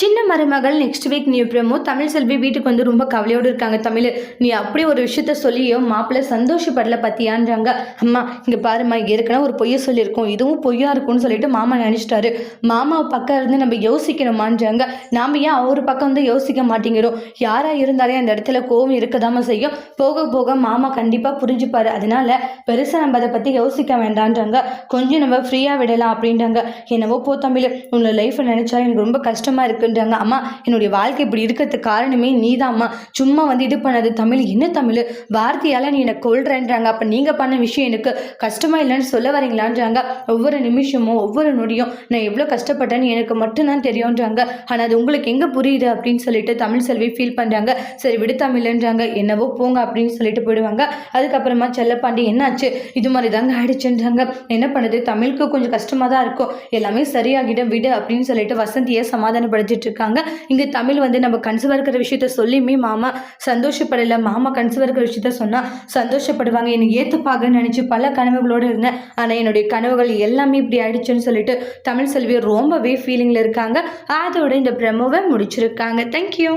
Chinna Marumagal next week new promo Tamil Selvi வீட்டுக்கு வந்து ரொம்ப கவலையோடு இருக்காங்க. தமிழ் நீ அப்படி ஒரு விஷயத்த சொல்லியோ மாப்பிள்ளை சந்தோஷப்படல பத்தியான்றாங்க. அம்மா இங்கே பாரும்மா ஏற்கனவே ஒரு பொய்யை சொல்லியிருக்கோம். இதுவும் பொய்யா இருக்கும்னு சொல்லிட்டு மாமா நினச்சிட்டாரு. மாமா பக்கம் இருந்து நம்ம யோசிக்கணுமான்றாங்க. நாம் ஏன் அவர் பக்கம் வந்து யோசிக்க மாட்டேங்கிறோம்? யாராக இருந்தாலே அந்த இடத்துல கோவம் இருக்கதாம செய்யும். போக போக மாமா கண்டிப்பாக புரிஞ்சுப்பாரு. அதனால பெருசாக நம்ம அதை பற்றி யோசிக்க வேண்டான்றாங்க. கொஞ்சம் நம்ம ஃப்ரீயாக விடலாம் அப்படின்றாங்க. என்னவோ போ தமிழ் உன்னோட லைஃப்பை நினச்சா எனக்கு ரொம்ப கஷ்டமாக அப்படின்றாங்க. அம்மா என்னுடைய வாழ்க்கை இப்படி இருக்கிறதுக்கு காரணமே நீதாம்மா. சும்மா வந்து இது பண்ணது தமிழ் என்ன தமிழ்? வார்த்தையால் நீ என்னை கொள்றேன்றாங்க அப்போ நீங்கள் பண்ண விஷயம் எனக்கு கஷ்டமாக இல்லைன்னு சொல்ல வரீங்களான்றாங்க. ஒவ்வொரு நிமிஷமும் ஒவ்வொரு நொடியும் நான் எவ்வளோ கஷ்டப்பட்டேன்னு எனக்கு மட்டும்தான் தெரியும்ன்றாங்க. ஆனால் அது உங்களுக்கு எங்கே புரியுது அப்படின்னு சொல்லிட்டு தமிழ் செல்வி ஃபீல் பண்ணுறாங்க சரி விடு தமிழ்ன்றாங்க. என்னவோ போங்க அப்படின்னு சொல்லிட்டு போயிடுவாங்க. அதுக்கப்புறமா செல்லப்பாண்டி என்னாச்சு? இது மாதிரி தாங்க ஆயிடுச்சுன்றாங்க. என்ன பண்ணுது? தமிழுக்கு கொஞ்சம் கஷ்டமாக தான் இருக்கும். எல்லாமே சரியாகிடும் விடு அப்படின்னு சொல்லிட்டு வசந்தியை சமாதானப்படுத்திட்டு இருக்காங்க இங்கே தமிழ் வந்து நம்ம கன்சீவாக இருக்கிற விஷயத்த சொல்லியுமே மாமா சந்தோஷப்படலை. மாமா கன்சீவாக இருக்கிற விஷயத்த சொன்னால் சந்தோஷப்படுவாங்க. என்னை ஏற்றுப்பாங்கன்னு நினச்சி பல கனவுகளோடு இருந்தேன். ஆனால் என்னுடைய கனவுகள் எல்லாமே இப்படி ஆயிடுச்சுன்னு சொல்லிட்டு தமிழ் செல்வி ரொம்பவே ஃபீலிங்கில் இருக்காங்க. அதோட இந்த பிரமோவை முடிச்சிருக்காங்க. தேங்க்யூ